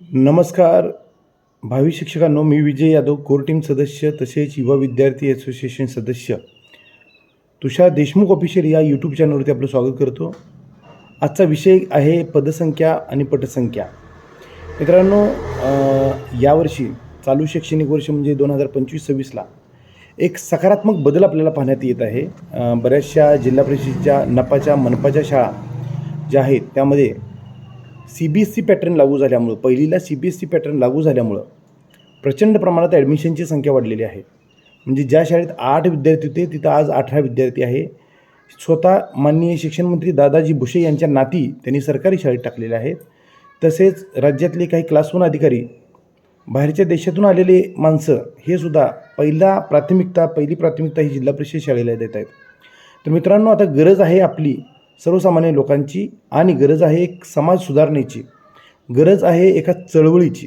नमस्कार. भावी शिक्षकांनो मी विजय यादव कोर टीम सदस्य तसेच युवा विद्यार्थी असोसिएशन सदस्य. तुषार देशमुख ऑफिशियल या यूट्यूब चॅनलवरती आपलं स्वागत करतो. आजचा विषय आहे पदसंख्या आणि पटसंख्या. मित्रांनो यावर्षी चालू शैक्षणिक वर्ष म्हणजे दोन हजार पंचवीस सव्वीसला एक सकारात्मक बदल आपल्याला पाहण्यात येत आहे. बऱ्याचशा जिल्हा परिषदेच्या नपाच्या मनपाच्या शाळा ज्या आहेत त्यामध्ये C B S C pattern लागू झाल्यामुळं पहिलीला C B S C pattern लागू झाल्यामुळं प्रचंड प्रमाणात ॲडमिशनची संख्या वाढलेली आहे. म्हणजे ज्या शाळेत आठ विद्यार्थी होते तिथं आज अठरा विद्यार्थी आहे. स्वतः माननीय शिक्षणमंत्री दादाजी भुसे यांच्या नाती त्यांनी सरकारी शाळेत टाकलेले आहेत. तसेच राज्यातले काही क्लासरूम अधिकारी बाहेरच्या देशातून आलेले माणसं हे सुद्धा पहिला प्राथमिकता पहिली प्राथमिकता ही जिल्हा परिषद शाळेला देत आहेत. तर मित्रांनो आता गरज आहे आपली सर्वसामान्य लोकांची आणि गरज आहे एक समाज सुधारणेची. गरज आहे एका चळवळीची.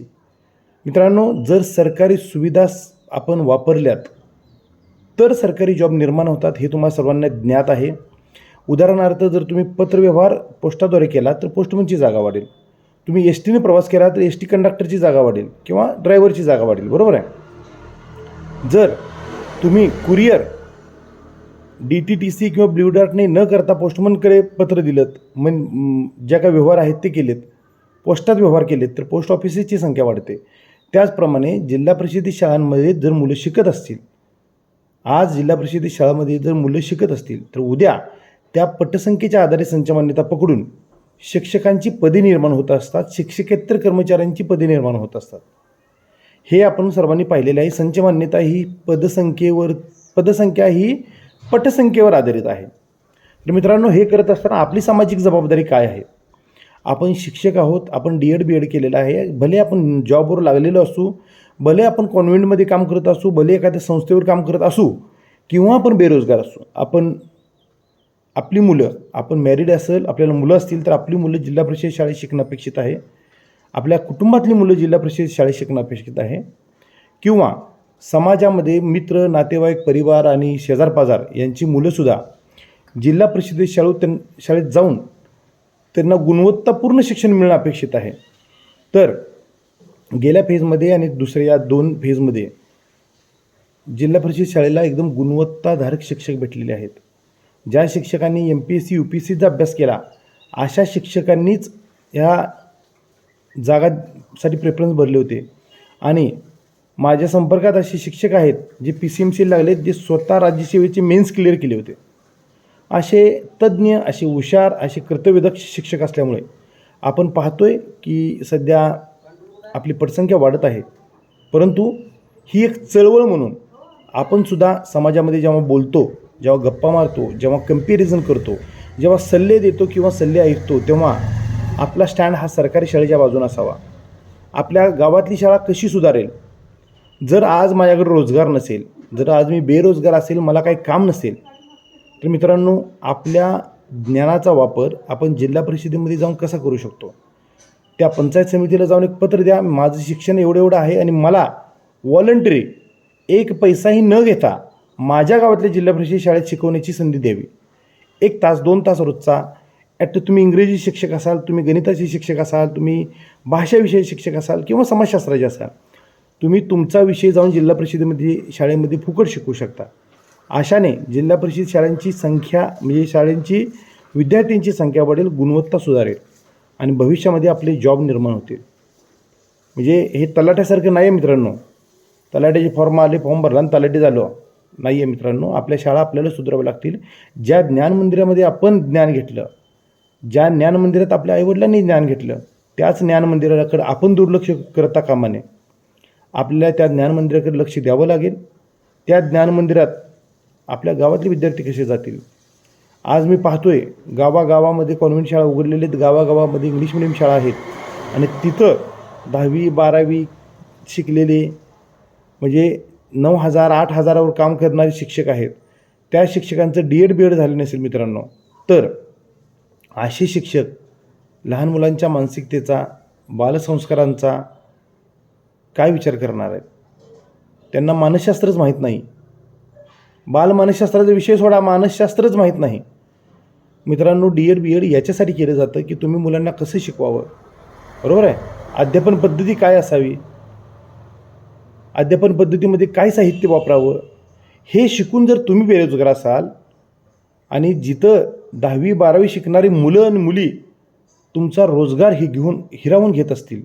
मित्रांनो जर सरकारी सुविधा आपण वापरल्यात तर सरकारी जॉब निर्माण होतात हे तुम्हाला सर्वांना ज्ञात आहे. उदाहरणार्थ जर तुम्ही पत्रव्यवहार पोस्टाद्वारे केला तर पोस्टमनची जागा वाढेल. तुम्ही एस टीने प्रवास केला तर एस टी कंडक्टरची जागा वाढेल किंवा ड्रायव्हरची जागा वाढेल. बरोबर आहे? जर तुम्ही courier D T T C किंवा ब्ल्यू डार्टने न करता पोस्टमनकडे पत्र दिलं मन ज्या काही व्यवहार आहेत ते केलेत. पोस्टात व्यवहार केलेत तर पोस्ट ऑफिसेसची संख्या वाढते. त्याचप्रमाणे जिल्हा परिषदेत शाळांमध्ये जर मुलं शिकत असतील आज जिल्हा परिषदेत शाळांमध्ये जर मुलं शिकत असतील तर उद्या त्या पटसंख्येच्या आधारे संचमान्यता पकडून शिक्षकांची पदे निर्माण होत असतात शिक्षकेतर कर्मचाऱ्यांची पदे निर्माण होत असतात. हे आपण सर्वांनी पाहिलेलं आहे. संचमान्यता ही पदसंख्येवर पदसंख्या ही पटसंख्येवर आधारित आहे. तर मित्रांनो हे करत असताना आपली सामाजिक जबाबदारी काय आहे? आपण शिक्षक आहोत आपण डी एड बी एड केलेलं आहे. भले आपण जॉबवर लागलेलो असू भले आपण कॉन्व्हेंटमध्ये काम करत असू भले एखाद्या संस्थेवर काम करत असू किंवा आपण बेरोजगार असू आपण आपली मुलं आपण मॅरिड असेल आपल्याला मुलं असतील तर आपली मुलं जिल्हा परिषद शाळेत शिकणं अपेक्षित आहे. आपल्या कुटुंबातली मुलं जिल्हा परिषद शाळेत शिकणं अपेक्षित आहे. किंवा समाजामध्ये मित्र नातेवाईक परिवार आणि शेजारपाजार यांची मुलंसुद्धा जिल्हा परिषदेत शाळेत त्यां शाळेत जाऊन त्यांना गुणवत्तापूर्ण शिक्षण मिळणं अपेक्षित आहे. तर गेल्या फेजमध्ये आणि दुसऱ्या या दोन फेजमध्ये जिल्हा परिषद शाळेला एकदम गुणवत्ताधारक शिक्षक भेटलेले आहेत. ज्या शिक्षकांनी M P S C U P S सीचा अभ्यास केला अशा शिक्षकांनीच ह्या जागासाठी प्रेफरन्स भरले होते. आणि माझ्या संपर्कात असे शिक्षक आहेत J P C M C लागले जे स्वतः राज्यसेवेचे मेन्स क्लिअर केले होते. असे तज्ज्ञ असे हुशार असे कर्तव्यदक्ष शिक्षक असल्यामुळे आपण पाहतोय की सध्या आपली पटसंख्या वाढत आहे. परंतु ही एक चळवळ म्हणून आपण सुद्धा समाजामध्ये जेव्हा बोलतो जेव्हा गप्पा मारतो जेव्हा कंपॅरिझन करतो जेव्हा सल्ले देतो किंवा सल्ले ऐकतो तेव्हा आपला स्टँड हा सरकारी शाळेच्या बाजूने असावा. आपल्या गावातली शाळा कशी सुधारेल? जर आज माझ्याकडे रोजगार नसेल जर आज मी बेरोजगार असेल मला काही काम नसेल तर मित्रांनो आपल्या ज्ञानाचा वापर आपण जिल्हा परिषदेमध्ये जाऊन कसा करू शकतो? त्या पंचायत समितीला जाऊन एक पत्र द्या. माझं शिक्षण एवढं एवढं आहे आणि मला व्हॉलंटरी एक पैसाही न घेता माझ्या गावातल्या जिल्हा परिषद शाळेत शिकवण्याची संधी द्यावी. एक तास दोन तास रोजचा. ॲट तुम्ही इंग्रजी शिक्षक असाल तुम्ही गणिताचे शिक्षक असाल तुम्ही भाषाविषयी शिक्षक असाल किंवा समाजशास्त्राचे असाल तुम्ही तुमचा विषय जाऊन जिल्हा परिषदेमध्ये शाळेमध्ये फुकट शिकू शकता. अशाने जिल्हा परिषद शाळांची संख्या म्हणजे शाळांची विद्यार्थ्यांची संख्या वाढेल गुणवत्ता सुधारेल आणि भविष्यामध्ये आपले जॉब निर्माण होतील. म्हणजे हे तलाट्यासारखं नाही आहे मित्रांनो. तलाट्याचे फॉर्म आले फॉर्म भरला आणि तलाटे झालो. नाही आहे मित्रांनो. आपल्या शाळा आपल्याला सुधाराव्या लागतील. ज्या ज्ञान मंदिरामध्ये आपण ज्ञान घेतलं ज्या ज्ञान मंदिरात आपल्या आईवडिलांनी ज्ञान घेतलं त्याच ज्ञान मंदिराकडे आपण दुर्लक्ष करता कामा नये. आपल्याला त्या ज्ञान मंदिराकडे लक्ष द्यावं लागेल. त्या ज्ञान मंदिरात आपल्या गावातले विद्यार्थी कसे जातील? आज मी पाहतोय गावागावामध्ये कॉन्व्हेंट शाळा उघडलेल्या आहेत. गावागावामध्ये इंग्लिश मिडियम शाळा आहेत. आणि तिथं दहावी बारावी शिकलेले म्हणजे नऊ हजार आठ हजारावर काम करणारे शिक्षक आहेत. त्या शिक्षकांचं डी एड बी एड झालं नसेल मित्रांनो तर असे शिक्षक लहान मुलांच्या मानसिकतेचा बालसंस्कारांचा काय विचार करणार आहेत? त्यांना मानसशास्त्रच माहीत नाही. बालमानसशास्त्राचा विषय सोडा मानसशास्त्रच माहीत नाही. मित्रांनो डी एड बी एड याच्यासाठी केलं जातं की तुम्ही मुलांना कसं शिकवावं? बरोबर आहे? अध्यापन पद्धती काय असावी? अध्यापन पद्धतीमध्ये काय साहित्य वापरावं? हे शिकून जर तुम्ही बेरोजगार असाल आणि जिथं दहावी बारावी शिकणारी मुलं आणि मुली तुमचा रोजगार हे घेऊन हिरावून घेत असतील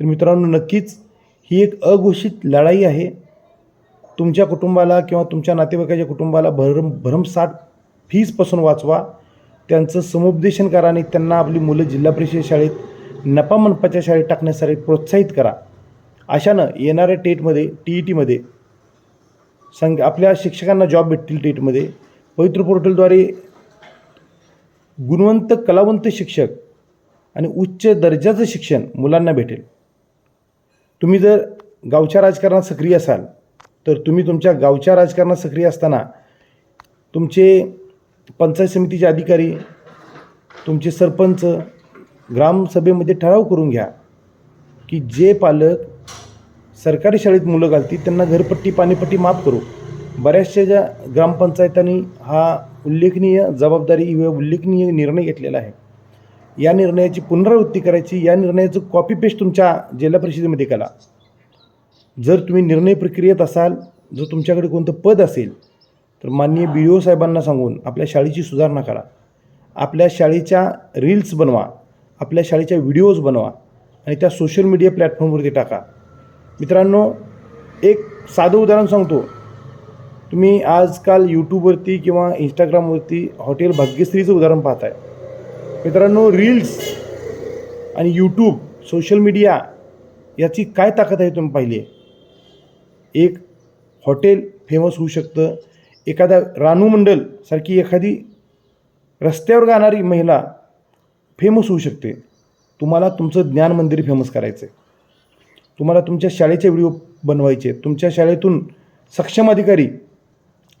तर मित्रांनो नक्कीच ही एक अघोषित लढाई आहे. तुमच्या कुटुंबाला किंवा तुमच्या नातेवाईकाच्या कुटुंबाला भरम भरमसाठ फीजपासून वाचवा. त्यांचं समुपदेशन करा आणि त्यांना आपली मुलं जिल्हा परिषद शाळेत नपा मनपाच्या शाळेत टाकण्यासाठी प्रोत्साहित करा. अशानं येणाऱ्या टेटमध्ये टी ई टीमध्ये संग आपल्या शिक्षकांना जॉब भेटतील टेटमध्ये. पवित्र पोर्टलद्वारे गुणवंत कलावंत शिक्षक आणि उच्च दर्जाचं शिक्षण मुलांना भेटेल. तुम्ही जर गावच्या राजकारणात सक्रिय असाल तर तुम्ही तुमच्या गावच्या राजकारणात सक्रिय असताना तुमचे पंचायत समितीचे अधिकारी तुमचे सरपंच ग्रामसभेमध्ये ठराव करून घ्या की जे पालक सरकारी शाळेत मुलं घालतील त्यांना घरपट्टी पाणीपट्टी माफ करू. बऱ्याचशा ज्या ग्रामपंचायतांनी हा उल्लेखनीय जबाबदारी व उल्लेखनीय निर्णय घेतलेला आहे. या निर्णयाची पुनरावृत्ती करायची या निर्णयाचं कॉपी पेस्ट तुमच्या जिल्हा परिषदेमध्ये करा. जर तुम्ही निर्णय प्रक्रियेत असाल जर तुमच्याकडे कोणतं पद असेल तर माननीय बी ओ साहेबांना सांगून आपल्या शाळेची सुधारणा करा. आपल्या शाळेच्या रील्स बनवा आपल्या शाळेच्या व्हिडिओज बनवा आणि त्या सोशल मीडिया प्लॅटफॉर्मवरती टाका. मित्रांनो एक साधं उदाहरण सांगतो. तुम्ही आजकाल यूट्यूबवरती किंवा इंस्टाग्रामवरती हॉटेल भाग्यश्रीचं उदाहरण पाहताय. मित्रांनो रील्स आणि यूट्यूब सोशल मीडिया याची काय ताकद आहे तुम्ही पाहिली? आहे एक हॉटेल फेमस होऊ शकतं. एखादा रानू मंडल सारखी एखादी रस्त्यावर गाणारी महिला फेमस होऊ शकते. तुम्हाला तुमचं ज्ञान मंदिर फेमस करायचं आहे तुम्हाला तुमच्या शाळेचे व्हिडिओ बनवायचे. तुमच्या शाळेतून सक्षम अधिकारी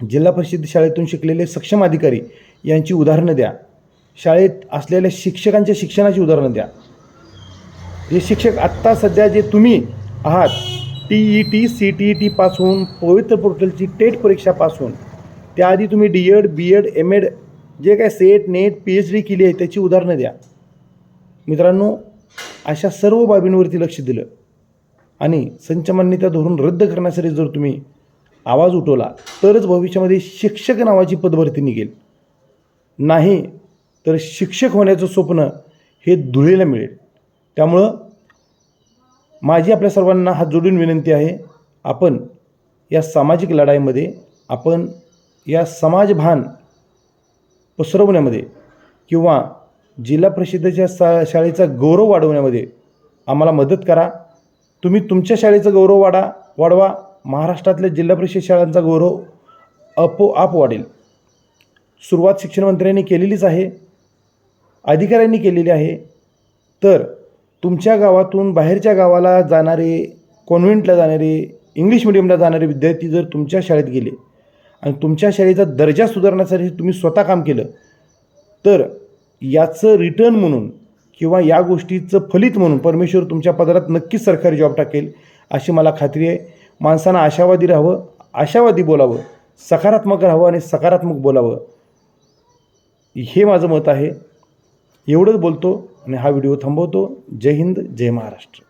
जिल्हा परिषद शाळेतून शिकलेले सक्षम अधिकारी यांची उदाहरणं द्या. शाळेत असलेल्या शिक्षकांच्या शिक्षणाची उदाहरणं द्या. जे शिक्षक आत्ता सध्या जे तुम्ही आहात T E T C T E T पासून पवित्र पोर्टलची टेट परीक्षापासून त्याआधी तुम्ही D Ed B Ed M Ed जे काय SET NET P H D केली आहे त्याची उदाहरणं द्या. मित्रांनो अशा सर्व बाबींवरती लक्ष दिलं आणि संचमान्यता धोरण रद्द करण्यासाठी जर तुम्ही आवाज उठवला तरच भविष्यामध्ये शिक्षक नावाची पदभरती निघेल. नाही तर शिक्षक होण्याचं स्वप्न हे धुळेला मिळेल. त्यामुळं माझी आपल्या सर्वांना हात जोडून विनंती आहे आपण या सामाजिक लढाईमध्ये आपण या समाजभान पसरवण्यामध्ये किंवा जिल्हा परिषदेच्या सा शाळेचा गौरव वाढवण्यामध्ये आम्हाला मदत करा. तुम्ही तुमच्या शाळेचा गौरव वाढा वाढवा. महाराष्ट्रातल्या जिल्हा परिषद शाळांचा गौरव आपोआप वाढेल. सुरुवात शिक्षणमंत्र्यांनी केलेलीच आहे. अधिकाऱ्यांनी केलेली आहे. तर तुमच्या गावातून बाहेरच्या गावाला जाणारे कॉन्व्हेंटला जाणारे इंग्लिश मिडियमला जाणारे विद्यार्थी जर तुमच्या शाळेत गेले आणि तुमच्या शाळेचा दर्जा सुधारण्यासाठी तुम्ही स्वतः काम केलं तर याचं रिटर्न म्हणून किंवा या गोष्टीचं फलित म्हणून परमेश्वर तुमच्या पदरात नक्कीच सरकारी जॉब टाकेल अशी मला खात्री आहे. माणसानं आशावादी राहावं आशावादी बोलावं सकारात्मक राहावं आणि सकारात्मक बोलावं हे माझं मत आहे. एवढंच बोलतो आणि हा व्हिडिओ थांबवतो. जय हिंद जय महाराष्ट्र.